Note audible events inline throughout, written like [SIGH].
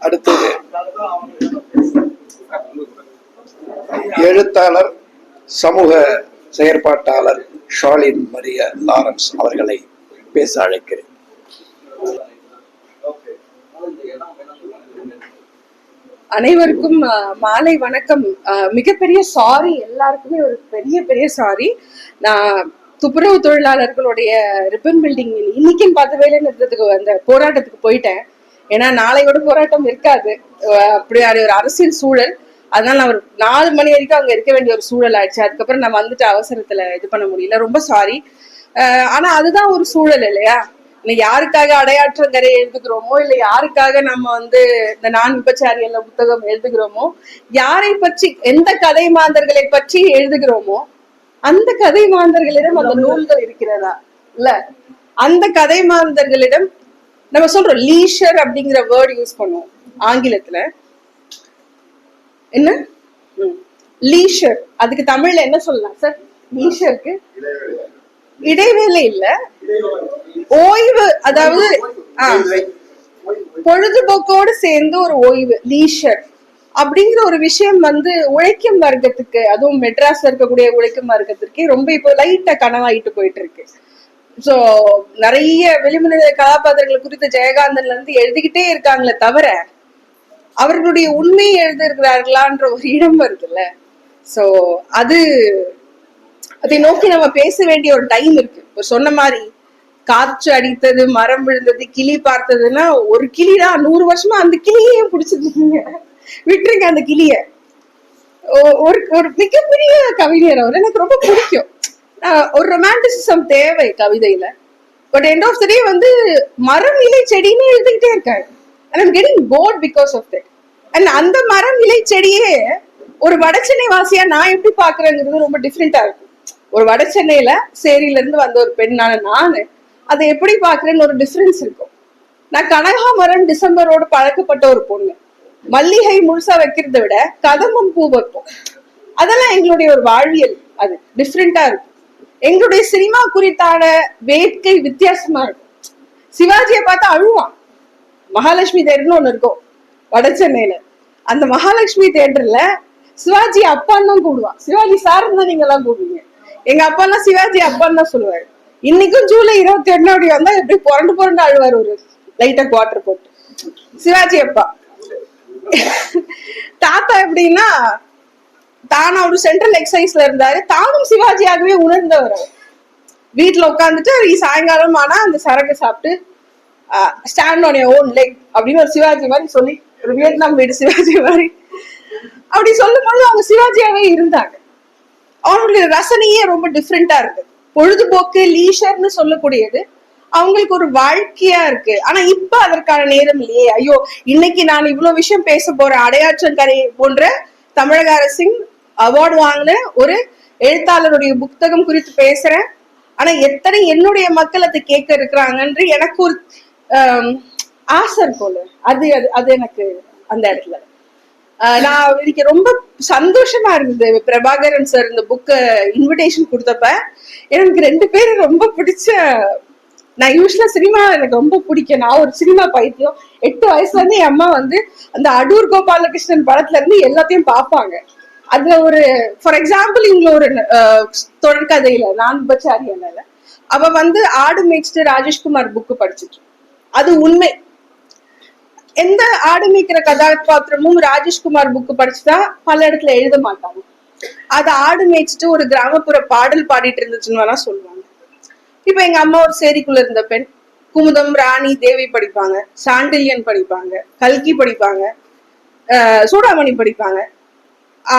அடுத்தது எழுத்தாளர் சமூக செயற்பாட்டாளர் ஷாலின் மரிய லாரன்ஸ் அவர்களை பேச அழைக்கிறேன். அனைவருக்கும் மாலை வணக்கம். அஹ், மிகப்பெரிய சாரி எல்லாருக்குமே ஒரு பெரிய பெரிய சாரி. நான் துப்புரவு தொழிலாளர்களுடைய ரிப்பன் பில்டிங் இன்னைக்குன்னு பார்த்த வேலை நிறுத்தத்துக்கு அந்த போராட்டத்துக்கு போயிட்டேன். ஏன்னா நாளையோட போராட்டம் இருக்காது. அப்படி ஒரு அரசியல் சூழல். அதனால நான் ஒரு நாலு மணி வரைக்கும் அங்க இருக்க வேண்டிய ஒரு சூழல் ஆயிடுச்சு. அதுக்கப்புறம் நான் வந்துட்டு அவசரத்துல இது பண்ண முடியல. ரொம்ப சாரி ஆனா அதுதான் ஒரு சூழல் இல்லையா? யாருக்காக அடையாற்றங்கரை எழுதுகிறோமோ இல்லை யாருக்காக நம்ம வந்து இந்த நான் விபச்சாரியல்ல புத்தகம் எழுதுகிறோமோ யாரை பற்றி எந்த கதை மாந்தர்களை பற்றி எழுதுகிறோமோ அந்த கதை மாந்தர்களிடம் அந்த நூல்கள் இருக்கிறதா? இல்ல. அந்த கதை மாந்தர்களிடம் நம்ம சொல்றோம் லீஷர் அப்படிங்கிற வேர்ட் யூஸ் பண்ணுவோம் ஆங்கிலத்துல. என்ன? லீஷர் அதுக்கு தமிழ்ல என்ன சொல்லலாம் சார் லீஷருக்கு இடைவேளை இல்ல. ஓய்வு அதாவது பொழுதுபோக்கோடு சேர்ந்து ஒரு ஓய்வு லீஷர் அப்படிங்கிற ஒரு விஷயம் வந்து உழைக்கும் வர்க்கத்துக்கு அதுவும் மெட்ராஸ்ல இருக்கக்கூடிய உழைக்கும் வர்க்கத்திற்கு ரொம்ப இப்போ லைட்டா கனவாயிட்டு போயிட்டு இருக்கு சோ நிறைய வெளிமனித கதாபாத்திரங்கள் குறித்து ஜெயகாந்தன்ல இருந்து எழுதிக்கிட்டே இருக்காங்களே தவிர அவர்களுடைய உண்மையை எழுதியிருக்கிறார்களான்ற ஒரு இடம் வருதுல்ல. சோ அது அதை நோக்கி நம்ம பேச வேண்டிய ஒரு டைம் இருக்கு. இப்ப சொன்ன மாதிரி காற்று அடித்தது மரம் விழுந்தது கிளி பார்த்ததுன்னா ஒரு கிளிதான். நூறு வருஷமா அந்த கிளியே பிடிச்சிருக்கீங்க. விட்டுருங்க அந்த கிளிய. ஒ- ஒரு ஒரு மிகப்பெரிய கவிஞர் அவர். எனக்கு ரொம்ப பிடிக்கும். ஒரு ரொமான்டிசிசம் தேவை கவிதையில. But end of the day வந்து மரம் இலை செடின்னு எழுதிக்கிட்டே இருக்காரு. And I'm getting bored because of that and அந்த மரம் இலை செடியே ஒரு வடசென்னை வாசியா நான் எப்படி பாக்குறேங்கிறது ரொம்ப டிஃப்ரெண்டா இருக்கும். ஒரு வட சென்னையில சேரியில இருந்து வந்த ஒரு பெண்ணான நானு அதை எப்படி பாக்குறேன்னு ஒரு டிஃபரன்ஸ் இருக்கும். நான் கனகாமரம் டிசம்பரோட பழக்கப்பட்ட ஒரு பொண்ணு. மல்லிகை முழுசா வைக்கிறத விட கதம்பம் பூ வைப்போம். அதெல்லாம் எங்களுடைய ஒரு வாழ்வியல். அது டிஃப்ரெண்டா இருக்கும். எங்களுடைய சினிமா குறித்தான வேட்கை வித்தியாசமா இருக்கும். சிவாஜியை பார்த்தா அழுவான். மகாலட்சுமி தேட்டர்னு ஒண்ணு இருக்கும். வட சென்னையில. அந்த மகாலட்சுமி தேட்டர்ல சிவாஜி அப்பான்னு தான் கூடுவான் சிவாஜி சார் தான் நீங்க எல்லாம் கூடுவீங்க எங்க அப்பா எல்லாம் சிவாஜி அப்பான்னு தான் சொல்லுவாரு. இன்னைக்கும் ஜூலை இருபத்தி ஒண்ணு அப்படி வந்தா எப்படி புரண்டு புரண்டு அழுவார் ஒரு லைட்டா குவார்டர் போட்டு. சிவாஜி அப்பா. தாத்தா எப்படின்னா தானா அவரு சென்ட்ரல் எக்ஸசைஸ்ல இருந்தாரு. தானும் சிவாஜியாகவே உணர்ந்தவர் வீட்டுல உட்காந்துட்டு சாயங்காலம் ஆனா அந்த சரக்கு சாப்பிட்டு ஸ்டாண்ட் ஆன் ஓன் லெக் அப்படின்னு ஒரு சிவாஜி மாதிரி சொல்லி ஒரு வியட்நாம் வீடு சிவாஜி மாதிரி. அப்படி சொல்லும் போது அவங்க சிவாஜியாவே இருந்தாங்க. அவங்களுடைய ரசனையே ரொம்ப டிஃப்ரெண்டா இருக்கு பொழுதுபோக்கு லீஷர்னு சொல்லக்கூடியது. அவங்களுக்கு ஒரு வாழ்க்கையா இருக்கு. ஆனா இப்ப அதற்கான நேரம் இல்லையே. ஐயோ இன்னைக்கு நான் இவ்வளவு விஷயம் பேச போறேன் அடையாற்றங்கரை போன்ற தமிழக அரசின் அவார்டு வாங்கின ஒரு எழுத்தாளருடைய புத்தகம் குறித்து பேசுறேன். ஆனா எத்தனை என்னுடைய மக்கள் அதை கேட்க இருக்கிறாங்கன்று எனக்கு ஒரு ஆசை இருக்கும்ல அது அது அது எனக்கு அந்த இடத்துல. நான் இன்னைக்கு ரொம்ப சந்தோஷமா இருந்தது. பிரபாகரன் சார் இந்த புக்கு இன்விடேஷன் கொடுத்தப்ப. எனக்கு ரெண்டு பேரும் ரொம்ப பிடிச்ச நான் யூஸ்வலா சினிமா எனக்கு ரொம்ப பிடிக்கும். நான் ஒரு சினிமா பைத்தியம். எட்டு வயசுல இருந்து என் அம்மா வந்து அந்த அடூர் கோபாலகிருஷ்ணன் படத்துல இருந்து எல்லாத்தையும் பார்ப்பாங்க. அதுல ஒரு ஃபார் எக்ஸாம்பிள் இவங்க ஒரு தொடர்கதையில நான்பச்சாரியனால அவ வந்து ஆடு மேய்ச்சிட்டு ராஜேஷ்குமார் புக்கு படிச்சுட்டு அது உண்மை. எந்த ஆடு மேய்க்கிற கதாபாத்திரமும் ராஜேஷ்குமார் புக்கு படிச்சுதான் பல இடத்துல எழுத மாட்டாங்க. அது ஆடு மேய்ச்சிட்டு ஒரு கிராமப்புற பாடல் பாடிட்டு இருந்துச்சுன்னு வேணா சொல்லுவாங்க. இப்ப எங்க அம்மா ஒரு சேரிக்குள்ள இருந்த பெண் குமுதம் ராணி தேவி படிப்பாங்க சாண்டில்யன் படிப்பாங்க கல்கி படிப்பாங்க சூடாமணி படிப்பாங்க.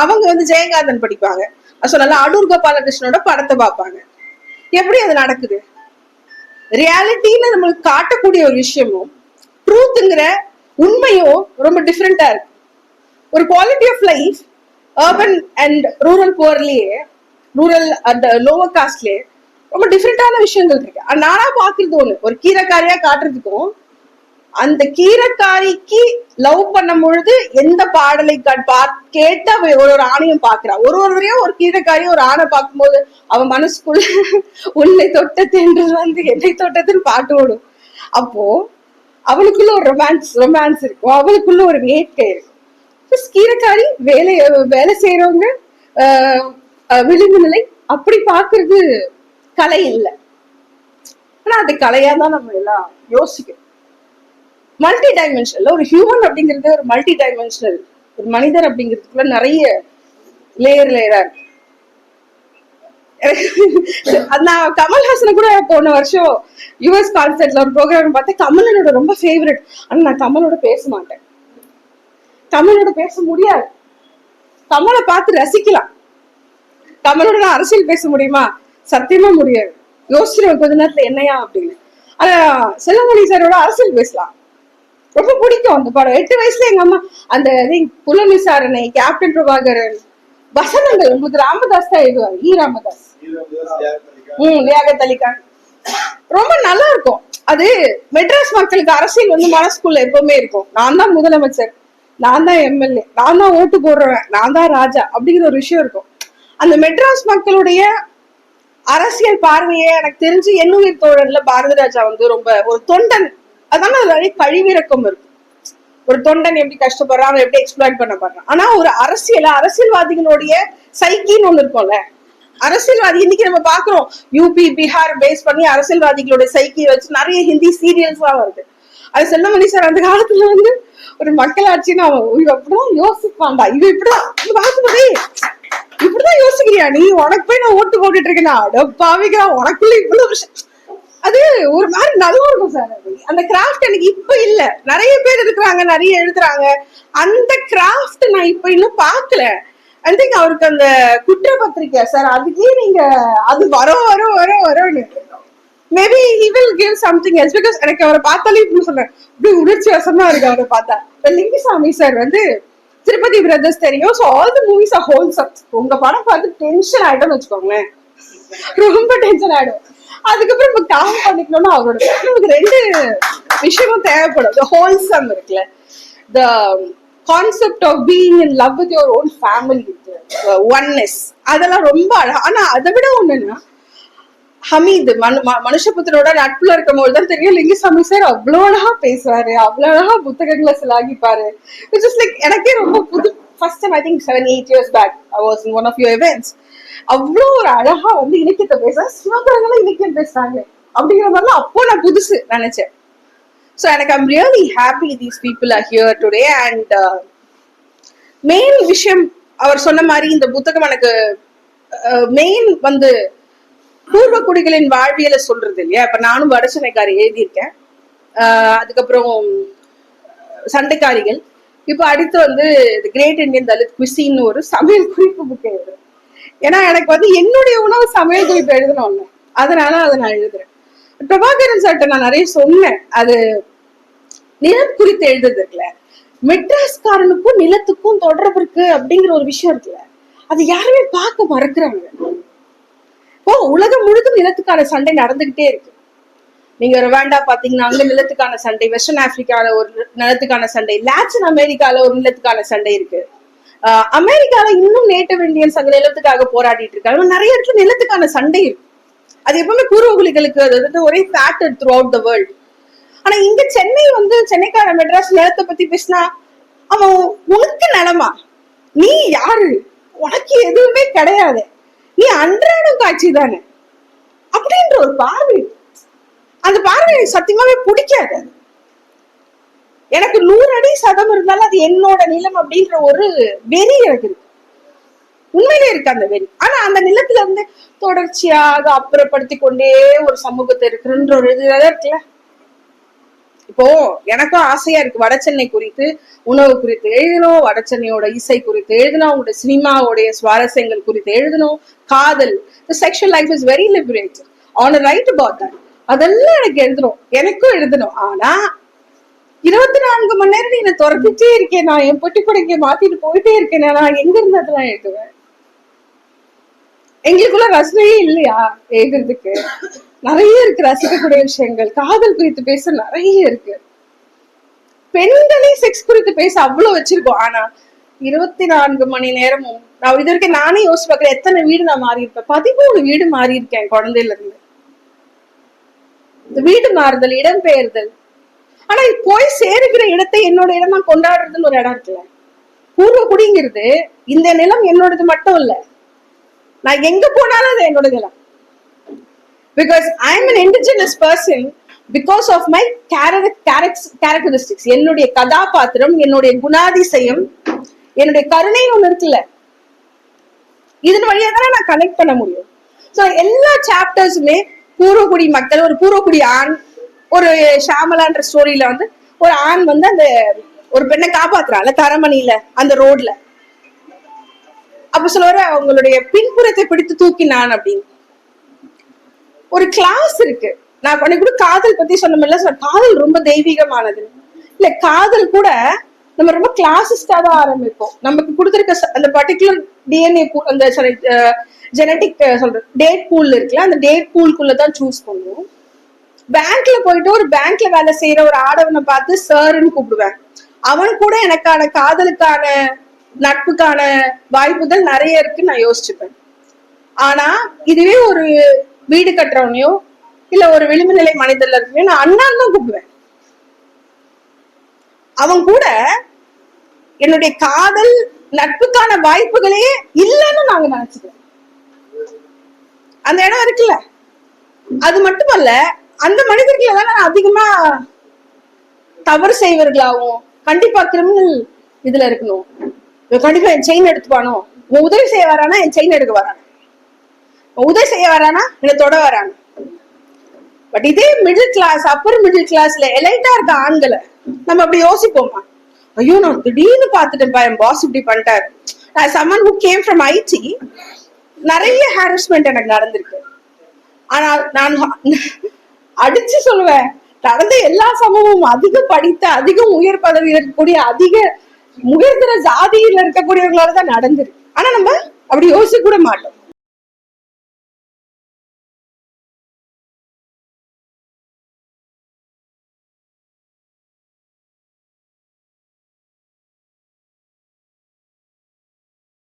அவங்க வந்து ஜெயகாந்தன் படிப்பாங்க. சொன்னால அடூர் கோபாலகிருஷ்ணனோட படத்தை பார்ப்பாங்க. எப்படி அது நடக்குது? ரியாலிட்டின்னு நம்மளுக்கு காட்டக்கூடிய ஒரு விஷயமும் ட்ரூத்துங்கிற உண்மையும் ரொம்ப டிஃப்ரெண்டா இருக்கு. ஒரு quality of life urban and rural புவர்லயே rural அந்த லோவர் காஸ்ட்லயே ரொம்ப டிஃப்ரெண்டான விஷயங்கள் இருக்கு. ஆனா நானா பாக்குறது ஒண்ணு. ஒரு கீரைக்காரியா காட்டுறதுக்கும் அந்த கீரைக்காரிக்கு லவ் பண்ணும் பொழுது எந்த பாடலை கா- பா- கேட்டு அவ ஒரு ஒரு ஆணையும் பாக்குறா ஒரு ஒருவரையும் ஒரு கீரைக்காரியும் ஒரு ஆணை பார்க்கும்போது அவன் மனசுக்குள்ள [LAUGHS] உன்னை தொட்டது என்று வந்து என்னை தொட்டதுன்னு பாட்டு ஓடும். அப்போ அவளுக்குள்ள ஒரு ரொமான்ஸ் ரொமான்ஸ் இருக்கும். அவளுக்குள்ள ஒரு வேட்கை இருக்கும். கீரைக்காரி வேலை வேலை செய்யறவங்க விளிம்பு நிலை அப்படி பாக்குறது கலை இல்லை. ஆனா அது கலையா தான் நம்ம எல்லாம் யோசிக்கணும். மல்டி டைமென்ஷனல் ஒரு ஹியூமன் அப்படிங்கிறது ஒரு மல்டி டைமென்ஷனல் ஒரு மனிதர் அப்படிங்கிறதுக்குள்ள நிறைய லேயர் லேயரா இருக்கு. நான் கமல்ஹாசனை கூட போன வருஷம் யுஎஸ் கான்சர்ட்ல ஒரு ப்ரோக்ராம் பார்த்தேன். கமலனோட ரொம்ப ஃபேவரட் ஆனா நான் கமலோட பேச மாட்டேன். கமலோட பேச முடியாது. கமலை பார்த்து ரசிக்கலாம். கமலோட நான் அரசியல் பேச முடியுமா? சத்தியமா முடியாது. யோசிச்சிருவேன் கொஞ்ச நேரத்துல என்னையா அப்படின்னு. ஆனா செல்லமொழி சாரோட அரசியல் பேசலாம். ரொம்ப பிடிக்கும் அந்த படம் எட்டு வயசுல எங்க அம்மா அந்த புலன் விசாரணை கேப்டன் பிரபாகரன் வசனங்கள். உங்களுக்கு ராமதாஸ் தான் எழுதுவார். ஈ ராமதாஸ். உம் லியாகத் ரொம்ப நல்லா இருக்கும். அது மெட்ராஸ் மக்களுக்கு அரசியல் வந்து மனசுக்குள்ள எப்பவுமே இருக்கும். நான் தான் முதலமைச்சர். நான் தான் எம்எல்ஏ நான் தான் ஓட்டு போடுறவன். நான் தான் ராஜா. அப்படிங்கிற ஒரு விஷயம் இருக்கும். அந்த மெட்ராஸ் மக்களுடைய அரசியல் பார்வையே எனக்கு தெரிஞ்சு என்னுயிர் தோழன்ல பாரதி ராஜா வந்து ரொம்ப ஒரு தொண்டன். அதனால நிறைய கழிவிறக்கம் இருக்கும் ஒரு தொண்டன் எப்படி கஷ்டப்படுறான் அவன் எப்படி எக்ஸ்பிளைன் பண்ண பண்றான் ஆனா ஒரு அரசியல அரசியல்வாதிகளுடைய சைக்கின்னு ஒண்ணு இருக்கும்ல. அரசியல்வாதி இன்னைக்கு நம்ம பாக்குறோம் யூபி பீகார் பேஸ் பண்ணி அரசியல்வாதிகளுடைய சைக்கியை வச்சு நிறைய ஹிந்தி சீரியல்ஸ் எல்லாம் வருது. அது செல்லமணி சார் அந்த காலத்துல வந்து ஒரு மக்களாட்சின்னு அவன் இவ அப்படிதான் யோசிப்பான்டா. இது இப்படிதான். பார்க்கும்போதே இப்படிதான் யோசிக்கிறியா? நீ உனக்கு போய் நான் ஓட்டு போட்டுட்டு இருக்கேனா? அடப்பாவிக்கிறா உனக்குள்ள இவ்வளவு விஷயம். அது ஒரு மாதிரி நல்லா இருக்கும் சார் அது அந்த கிராஃப்ட் எனக்கு இப்ப இல்ல. நிறைய பேர் இருக்கிறாங்க நிறைய எழுதுறாங்க. அந்த கிராஃப்ட் நான் இப்ப இன்னும் பார்க்கல. ஐ திங்க் அவருக்கு அந்த குற்றப்பத்திரிக்கை சார் அதுக்கே நீங்க அது வரும் வரும் வரும் வரும்னு. Maybe he will give something else because எனக்கு அவரை பார்த்தாலே இப்படி சொன்னேன் இப்படி உணர்ச்சி வசமா இருக்கு அவரை பார்த்தா. இப்ப லிங்குசாமி சார் வந்து திருப்பதி பிரதர்ஸ் தெரியும். So all the movies are wholesome உங்க படம் பார்த்து டென்ஷன் ஆயிடும்னு வச்சுக்கோங்களேன். ரொம்ப டென்ஷன் ஆயிடும். அதுக்கப்புறம் நம்ம காம் பண்ணிக்கணும்னா அவரோட நமக்கு ரெண்டு விஷயமும் தேவைப்படும். ஹோல்சம் இருக்குல்ல. The concept of being in love with your own family oneness அதெல்லாம் ரொம்ப அழகா ஆனா அதை விட ஒண்ணுன்னா ஹமீது மனு மனுஷபுத்திரோட நட்புல இருக்கும் போது தான் தெரியும் லிங்குசாமி சார் அவ்வளோ அழகா பேசுறாரு அவ்வளோ அழகா புத்தகங்களை சிலாகிப்பாரு. இட்ஸ் இஸ் லைக் எனக்கே ரொம்ப புது first time I think seven eight years back I was in one of your events அவ்வளோ ஒரு அழகா வந்து இலக்கியத்தை பேச சிவபுரங்களும் இலக்கியம் பேசுறாங்க அப்படிங்கிற மாதிரிலாம் அப்போ நான் புதுசு நினைச்சேன். ஸோ எனக்கு I'm really happy these people are here today and main விஷயம் அவர் சொன்ன மாதிரி இந்த புத்தகம் எனக்கு uh, மெயின் வந்து பூர்வ குடிகளின் வாழ்வியலை சொல்றது இல்லையா? இப்ப நானும் வடச்சனைக்காரி எழுதியிருக்கேன். அதுக்கப்புறம் சண்டைக்காரிகள். இப்ப அடுத்து வந்து கிரேட் இந்தியன் தலித் குசின்னு ஒரு சமையல் குறிப்பு புக் எழுதுறேன். ஏன்னா எனக்கு வந்து என்னுடைய உணவு சமையல் குறிப்பு எழுதணும்ல அதனால அதை நான் எழுதுறேன். பிரபாகரன் சார்ட்ட நான் நிறைய சொன்னேன். அது நிலம் குறித்து எழுதுறது இருக்குல்ல. மெட்ராஸ்காரனுக்கும் நிலத்துக்கும் தொடர்பு இருக்கு அப்படிங்கிற ஒரு விஷயம் இருக்குல்ல. அது யாருமே பார்க்க மறக்கிறாங்க. இப்போ உலகம் முழுதும் நிலத்துக்கான சண்டை நடந்துகிட்டே இருக்கு. நீங்க ரொவாண்டா பாத்தீங்கன்னா அங்க நிலத்துக்கான சண்டை வெஸ்டர்ன் ஆப்பிரிக்கால ஒரு நிலத்துக்கான சண்டை லாட்டின் அமெரிக்கால ஒரு நிலத்துக்கான சண்டை இருக்கு. ஆஹ் அமெரிக்கால இன்னும் நேட்டிவ் இந்தியன்ஸ் அங்க நிலத்துக்காக போராடிட்டு இருக்காங்க. நிறைய இடத்துல நிலத்துக்கான சண்டை இருக்கு. அது எப்பவுமே பூர்வகுலிகளுக்கு அது வந்து ஒரே factor throughout the world ஆனா இங்க சென்னை வந்து சென்னைக்கார மெட்ராஸ் நிலத்தை பத்தி பேசினா அவன் உனக்கு நிலமா? நீ யாரு? உனக்கு எதுவுமே கிடையாது. நீ அன்றாடம் காட்சி தானே? அப்படின்ற ஒரு பார்வை. அந்த பார்வை எனக்கு சத்தியமாவே பிடிக்காது எனக்கு நூறு அடி சதம் இருந்தாலும் அது என்னோட நிலம் அப்படின்ற ஒரு வெறி எனக்கு இருக்கு. உண்மையிலே இருக்கு அந்த வெறி. ஆனா அந்த நிலத்துல இருந்து தொடர்ச்சியாக அப்புறப்படுத்தி கொண்டே ஒரு சமூகத்தை இருக்குன்ற ஒரு இதுல இருக்குல்ல? இப்போ எனக்கும் ஆசையா இருக்கு வடசென்னை குறித்து உணவு குறித்து. எழுதணும் வடசென்னையோட இசை குறித்து எழுதணும் அவங்களோட சினிமாவோடைய சுவாரஸ்யங்கள் குறித்து எழுதணும் காதல். Sexual life is very liberate on write about that அதெல்லாம் எனக்கு எழுதணும். எனக்கும் எழுதணும். ஆனா இருபத்தி நான்கு மணி நேரம் நீ என்னை துரத்திட்டே இருக்கேன். நான் என் பொட்டி கொடைக்கு மாத்திட்டு போயிட்டே இருக்கேன். நான் எங்க இருந்து அதெல்லாம் எழுதுவேன்? எங்களுக்குள்ள ரசனையே இல்லையா? எழுதுறதுக்கு. நிறைய இருக்கு ரசிக்கக்கூடிய விஷயங்கள். காதல் குறித்து பேச நிறைய இருக்கு. பெண்களே செக்ஸ் குறித்து பேச அவ்வளவு வச்சிருக்கோம். ஆனா இருபத்தி நான்கு மணி நேரமும் நான் இது வரைக்கும் நானே யோசிச்சு பார்க்கறேன் எத்தனை வீடு நான் மாறி இருப்பேன் பதிமூணு வீடு மாறி இருக்கேன் குழந்தையில இருந்து. இந்த வீடு மாறுதல் இடம்பெயர்தல் ஆனா போய் சேருகிற இடத்தை என்னோட இடமா கொண்டாடுறதுன்னு ஒரு இடம் இருக்குல்ல. பூர்வ குடிங்கிறது இந்த நிலம் என்னோடது மட்டும் இல்ல. நான் எங்க போனாலும் அது என்னோட நிலம். Because I am an indigenous person because of my characteristics என்னுடைய கதாபாத்திரம் என்னுடைய குணாதிசயம் என்னுடைய கருணைன்னு ஒண்ணு இருக்குல்ல. இதன் வழியா தானே நான் கனெக்ட் பண்ண முடியும். ஸோ எல்லா சாப்டர்ஸுமே பூர்வகுடி மக்கள் ஒரு பூர்வகுடி ஆண் ஒரு ஷாமலான்ற ஸ்டோரியில வந்து ஒரு ஆண் வந்து அந்த ஒரு பெண்ணை காப்பாத்துறான்ல தரமணியில அந்த ரோட்ல அப்ப சொல்லுவாரு அவங்களுடைய பின்புறத்தை பிடித்து தூக்கினான் அப்படின்னு. ஒரு கிளாஸ் இருக்கு. நான் அன்னைக்கு கூட காதல் பத்தி சொன்னமில்ல காதல் ரொம்ப தெய்வீகமானது. இல்ல காதல் கூட நம்ம ரொம்ப கிளாசிஸ்டா தான் ஆரம்பிப்போம். நமக்கு கொடுத்துருக்க ச- அந்த பர்டிகுலர் டிஎன்ஏ அந்த சாரி ஜெனட்டிக் சொல்ற டேட் பூல் இருக்குல்ல அந்த டேட் பூல்குள்ள தான் சூஸ் பண்ணுவோம். பேங்க்ல போயிட்டு ஒரு பேங்க்ல வேலை செய்யற ஒரு ஆடவனை பார்த்து சார்ன்னு கூப்பிடுவேன். அவன் கூட எனக்கான காதலுக்கான நட்புக்கான வாய்ப்புகள் நிறைய இருக்குன்னு நான் யோசிச்சுப்பேன். ஆனா இதுவே ஒரு வீடு கட்டுறவனையோ இல்ல ஒரு விளிம்பு நிலை மனிதர்ல இருக்கவே நான் அண்ணான் தான் கூப்பிடுவேன். அவன் கூட என்னுடைய காதல் நட்புக்கான வாய்ப்புகளே இல்லைன்னு நாங்க நினைச்சுக்கிறோம் அந்த இடம் இருக்குல்ல? அது மட்டுமல்ல அந்த மனிதர்கள் தான் நான் அதிகமா தவறு செய்வர்களாகவும் கண்டிப்பா கிரிமினல் இதுல இருக்கணும். கண்டிப்பா என் செயின் எடுத்துப்பானோ? உன் உதவி செய்ய வரானா என் செயின் எடுக்க வரானா? உதவி செய்ய வரானா? என்னை தொட வரானா? பட் இதே மிடில் கிளாஸ் அப்பர் மிடில் கிளாஸ்ல எலைட்டா இருக்க ஆண்களை நம்ம அப்படி யோசிப்போமா? ஐயோ நான் திடீர்னு பார்த்துட்டேன்ப்பா என் பாஸ் இப்படி பண்ணிட்டாரு. நான் someone who came from IT நிறைய ஹாரஸ்மெண்ட் எனக்கு நடந்திருக்கு. ஆனால் நான் அடிச்சு சொல்லுவேன் நடந்த எல்லா சமூகமும் அதிக படித்த அதிகம் உயர் பதவியில் இருக்கக்கூடிய அதிக உயர்தர ஜாதியில இருக்கக்கூடியவங்களோட தான் நடந்திருக்கு. ஆனா நம்ம அப்படி யோசிக்க கூட மாட்டோம்.